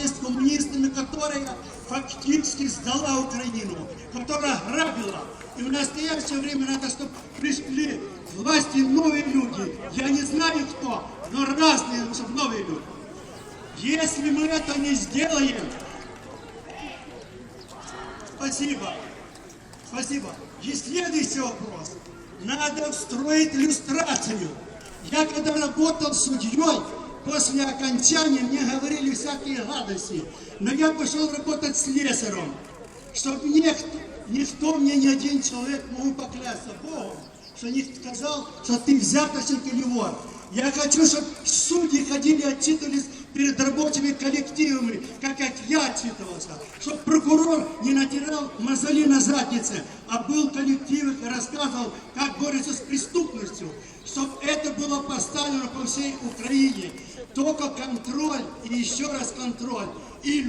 с коммунистами, которая фактически сдала Украину, которая грабила. И в настоящее время надо, чтобы пришли власти новые люди. Я не знаю кто, но разные, чтобы новые люди. Если мы это не сделаем, спасибо, спасибо. И следующий вопрос. Надо встроить иллюстрацию. Я когда работал судьей, после окончания мне говорили всякие гадости. Но я пошел работать слесарем, чтобы никто, никто мне, ни один человек, могу поклясться Богом, что не сказал, что ты взяточник или вор. Я хочу, чтобы судьи ходили отчитывались перед рабочими коллективами, как, я отчитывался. Чтобы прокурор не натирал мозоли на заднице, а был в и рассказывал, как борется с преступностью. Чтобы это было поставлено по всей Украине. Только контроль и еще раз контроль. И